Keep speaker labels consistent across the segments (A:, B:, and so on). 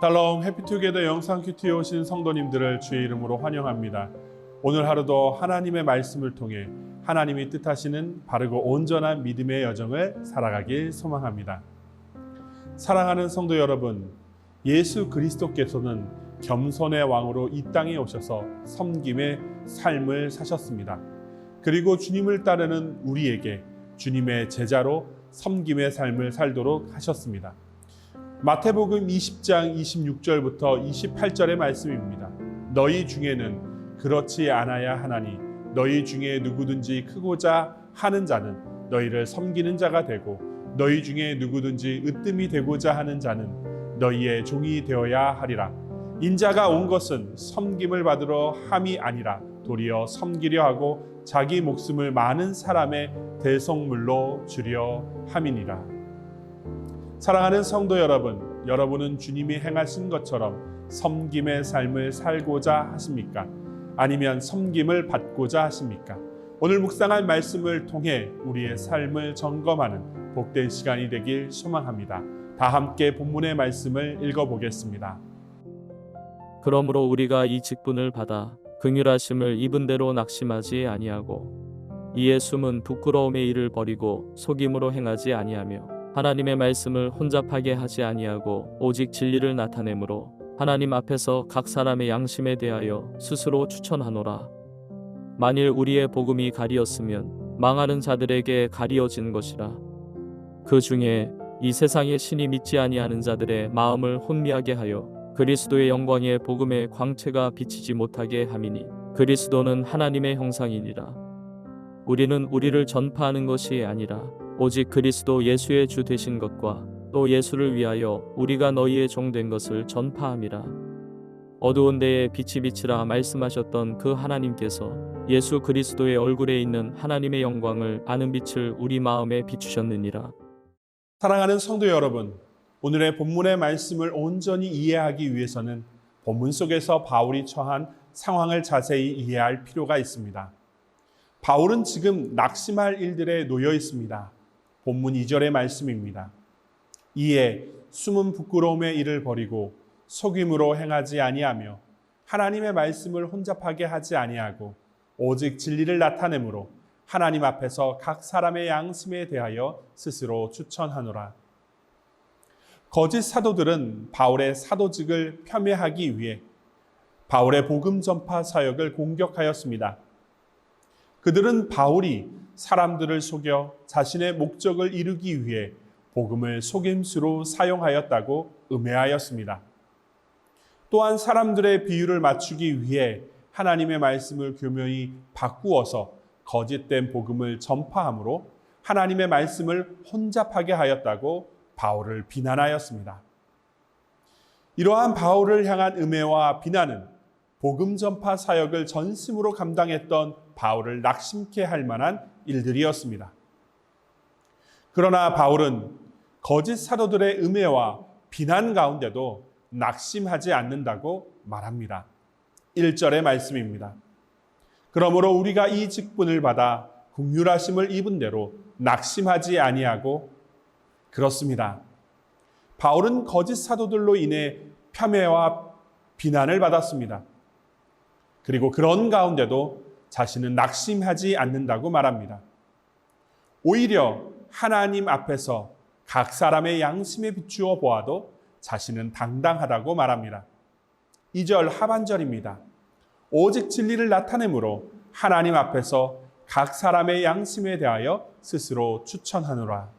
A: 샬롬 해피투게더 영상 큐티에 오신 성도님들을 주의 이름으로 환영합니다. 오늘 하루도 하나님의 말씀을 통해 하나님이 뜻하시는 바르고 온전한 믿음의 여정을 살아가길 소망합니다. 사랑하는 성도 여러분, 예수 그리스도께서는 겸손의 왕으로 이 땅에 오셔서 섬김의 삶을 사셨습니다. 그리고 주님을 따르는 우리에게 주님의 제자로 섬김의 삶을 살도록 하셨습니다. 마태복음 20장 26절부터 28절의 말씀입니다. 너희 중에는 그렇지 않아야 하나니 너희 중에 누구든지 크고자 하는 자는 너희를 섬기는 자가 되고 너희 중에 누구든지 으뜸이 되고자 하는 자는 너희의 종이 되어야 하리라. 인자가 온 것은 섬김을 받으러 함이 아니라 도리어 섬기려 하고 자기 목숨을 많은 사람의 대속물로 주려 함이니라. 사랑하는 성도 여러분, 여러분은 주님이 행하신 것처럼 섬김의 삶을 살고자 하십니까? 아니면 섬김을 받고자 하십니까? 오늘 묵상할 말씀을 통해 우리의 삶을 점검하는 복된 시간이 되길 소망합니다. 다 함께 본문의 말씀을 읽어보겠습니다.
B: 그러므로 우리가 이 직분을 받아 긍휼하심을 입은 대로 낙심하지 아니하고 이에 숨은 부끄러움의 일을 버리고 속임으로 행하지 아니하며 하나님의 말씀을 혼잡하게 하지 아니하고 오직 진리를 나타내므로 하나님 앞에서 각 사람의 양심에 대하여 스스로 추천하노라. 만일 우리의 복음이 가리었으면 망하는 자들에게 가리어진 것이라. 그 중에 이 세상의 신이 믿지 아니하는 자들의 마음을 혼미하게 하여 그리스도의 영광의 복음의 광채가 비치지 못하게 함이니 그리스도는 하나님의 형상이니라. 우리는 우리를 전파하는 것이 아니라 오직 그리스도 예수의 주 되신 것과 또 예수를 위하여 우리가 너희의 종 된 것을 전파함이라. 어두운 데에 빛이 비치라 말씀하셨던 그 하나님께서 예수 그리스도의 얼굴에 있는 하나님의 영광을 아는 빛을 우리 마음에 비추셨느니라.
A: 사랑하는 성도 여러분, 오늘의 본문의 말씀을 온전히 이해하기 위해서는 본문 속에서 바울이 처한 상황을 자세히 이해할 필요가 있습니다. 바울은 지금 낙심할 일들에 놓여 있습니다. 본문 2절의 말씀입니다. 이에 숨은 부끄러움의 일을 버리고 속임으로 행하지 아니하며 하나님의 말씀을 혼잡하게 하지 아니하고 오직 진리를 나타내므로 하나님 앞에서 각 사람의 양심에 대하여 스스로 추천하노라. 거짓 사도들은 바울의 사도직을 폄훼하기 위해 바울의 복음 전파 사역을 공격하였습니다. 그들은 바울이 사람들을 속여 자신의 목적을 이루기 위해 복음을 속임수로 사용하였다고 음해하였습니다. 또한 사람들의 비유를 맞추기 위해 하나님의 말씀을 교묘히 바꾸어서 거짓된 복음을 전파함으로 하나님의 말씀을 혼잡하게 하였다고 바울을 비난하였습니다. 이러한 바울을 향한 음해와 비난은 복음 전파 사역을 전심으로 감당했던 바울을 낙심케 할 만한 일들이었습니다. 그러나 바울은 거짓 사도들의 음해와 비난 가운데도 낙심하지 않는다고 말합니다. 1절의 말씀입니다. 그러므로 우리가 이 직분을 받아 국률하심을 입은 대로 낙심하지 아니하고 그렇습니다. 바울은 거짓 사도들로 인해 폄훼와 비난을 받았습니다. 그리고 그런 가운데도 자신은 낙심하지 않는다고 말합니다. 오히려 하나님 앞에서 각 사람의 양심에 비추어 보아도 자신은 당당하다고 말합니다. 2절 하반절입니다. 오직 진리를 나타내므로 하나님 앞에서 각 사람의 양심에 대하여 스스로 추천하노라.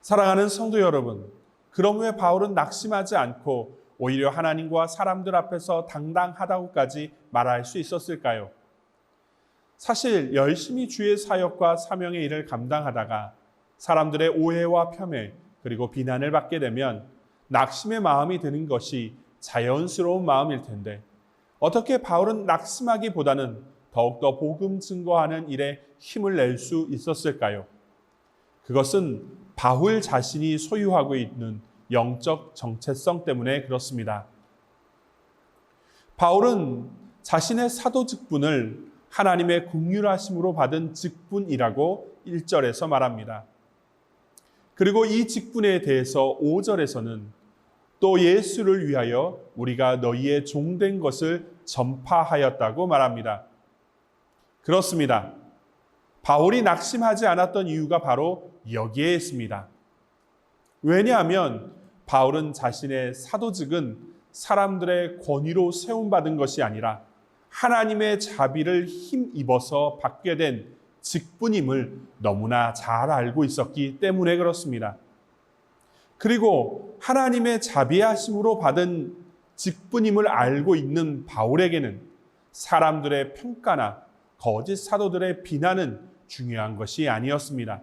A: 사랑하는 성도 여러분, 그럼 왜 바울은 낙심하지 않고 오히려 하나님과 사람들 앞에서 당당하다고까지 말할 수 있었을까요? 사실 열심히 주의 사역과 사명의 일을 감당하다가 사람들의 오해와 폄훼 그리고 비난을 받게 되면 낙심의 마음이 드는 것이 자연스러운 마음일 텐데 어떻게 바울은 낙심하기보다는 더욱더 복음 증거하는 일에 힘을 낼 수 있었을까요? 그것은 바울 자신이 소유하고 있는 영적 정체성 때문에 그렇습니다. 바울은 자신의 사도 직분을 하나님의 국률하심으로 받은 직분이라고 1절에서 말합니다. 그리고 이 직분에 대해서 5절에서는 또 예수를 위하여 우리가 너희의 종된 것을 전파하였다고 말합니다. 그렇습니다. 바울이 낙심하지 않았던 이유가 바로 여기에 있습니다. 왜냐하면 바울은 자신의 사도직은 사람들의 권위로 세움받은 것이 아니라 하나님의 자비를 힘입어서 받게 된 직분임을 너무나 잘 알고 있었기 때문에 그렇습니다. 그리고 하나님의 자비하심으로 받은 직분임을 알고 있는 바울에게는 사람들의 평가나 거짓 사도들의 비난은 중요한 것이 아니었습니다.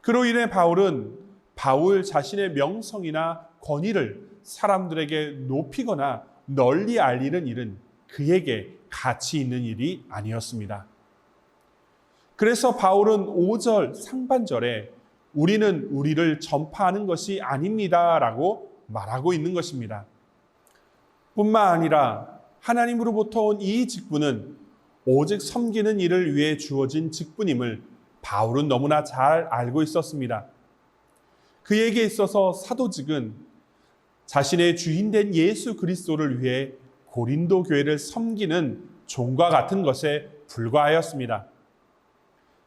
A: 그로 인해 바울은 바울 자신의 명성이나 권위를 사람들에게 높이거나 널리 알리는 일은 그에게 가치 있는 일이 아니었습니다. 그래서 바울은 5절 상반절에 우리는 우리를 전파하는 것이 아닙니다 라고 말하고 있는 것입니다. 뿐만 아니라 하나님으로부터 온 이 직분은 오직 섬기는 일을 위해 주어진 직분임을 바울은 너무나 잘 알고 있었습니다. 그에게 있어서 사도직은 자신의 주인된 예수 그리스도를 위해 고린도 교회를 섬기는 종과 같은 것에 불과하였습니다.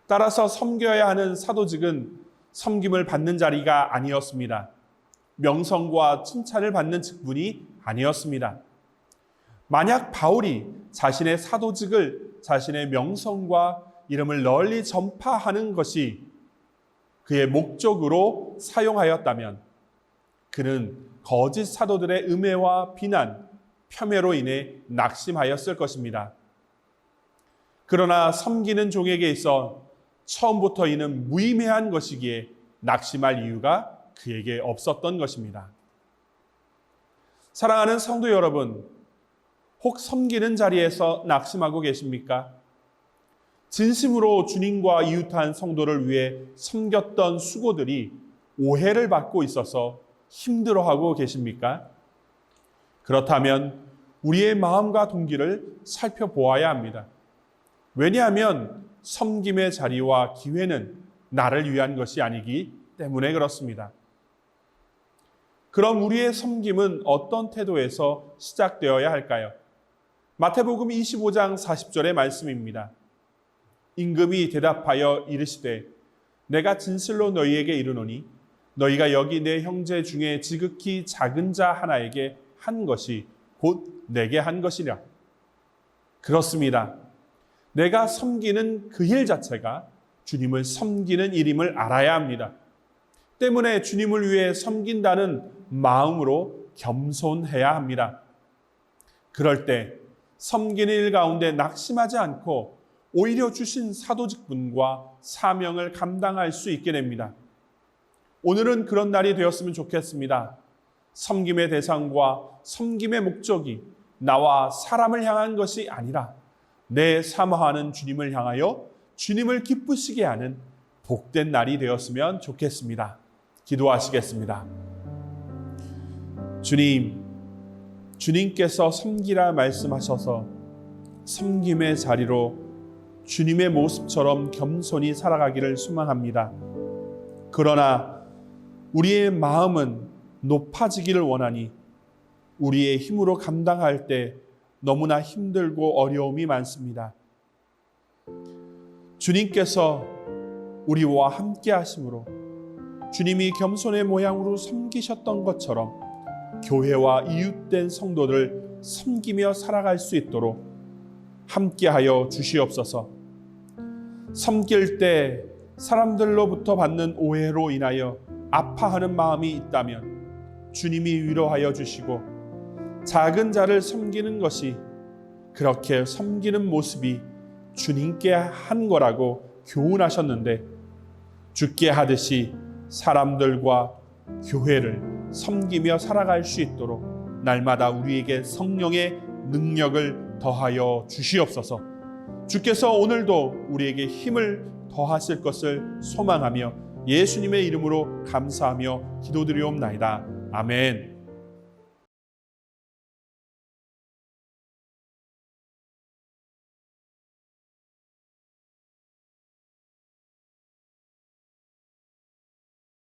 A: 따라서 섬겨야 하는 사도직은 섬김을 받는 자리가 아니었습니다. 명성과 칭찬을 받는 직분이 아니었습니다. 만약 바울이 자신의 사도직을 자신의 명성과 이름을 널리 전파하는 것이 그의 목적으로 사용하였다면 그는 거짓 사도들의 음해와 비난, 폄훼로 인해 낙심하였을 것입니다. 그러나 섬기는 종에게 있어 처음부터 이는 무의미한 것이기에 낙심할 이유가 그에게 없었던 것입니다. 사랑하는 성도 여러분, 혹 섬기는 자리에서 낙심하고 계십니까? 진심으로 주님과 이웃한 성도를 위해 섬겼던 수고들이 오해를 받고 있어서 힘들어하고 계십니까? 그렇다면 우리의 마음과 동기를 살펴보아야 합니다. 왜냐하면 섬김의 자리와 기회는 나를 위한 것이 아니기 때문에 그렇습니다. 그럼 우리의 섬김은 어떤 태도에서 시작되어야 할까요? 마태복음 25장 40절의 말씀입니다. 임금이 대답하여 이르시되 내가 진실로 너희에게 이르노니 너희가 여기 내 형제 중에 지극히 작은 자 하나에게 한 것이 곧 내게 한 것이라. 그렇습니다. 내가 섬기는 그 일 자체가 주님을 섬기는 일임을 알아야 합니다. 때문에 주님을 위해 섬긴다는 마음으로 겸손해야 합니다. 그럴 때 섬기는 일 가운데 낙심하지 않고 오히려 주신 사도직 분과 사명을 감당할 수 있게 됩니다. 오늘은 그런 날이 되었으면 좋겠습니다. 섬김의 대상과 섬김의 목적이 나와 사람을 향한 것이 아니라 내 사모하는 주님을 향하여 주님을 기쁘시게 하는 복된 날이 되었으면 좋겠습니다. 기도하시겠습니다. 주님, 주님께서 섬기라 말씀하셔서 섬김의 자리로 주님의 모습처럼 겸손히 살아가기를 소망합니다. 그러나 우리의 마음은 높아지기를 원하니 우리의 힘으로 감당할 때 너무나 힘들고 어려움이 많습니다. 주님께서 우리와 함께 하심으로 주님이 겸손의 모양으로 섬기셨던 것처럼 교회와 이웃된 성도를 섬기며 살아갈 수 있도록 함께하여 주시옵소서. 섬길 때 사람들로부터 받는 오해로 인하여 아파하는 마음이 있다면 주님이 위로하여 주시고 작은 자를 섬기는 것이 그렇게 섬기는 모습이 주님께 한 거라고 교훈하셨는데 죽게 하듯이 사람들과 교회를 섬기며 살아갈 수 있도록 날마다 우리에게 성령의 능력을 더하여 주시옵소서. 주께서 오늘도 우리에게 힘을 더하실 것을 소망하며 예수님의 이름으로 감사하며 기도드리옵나이다. 아멘.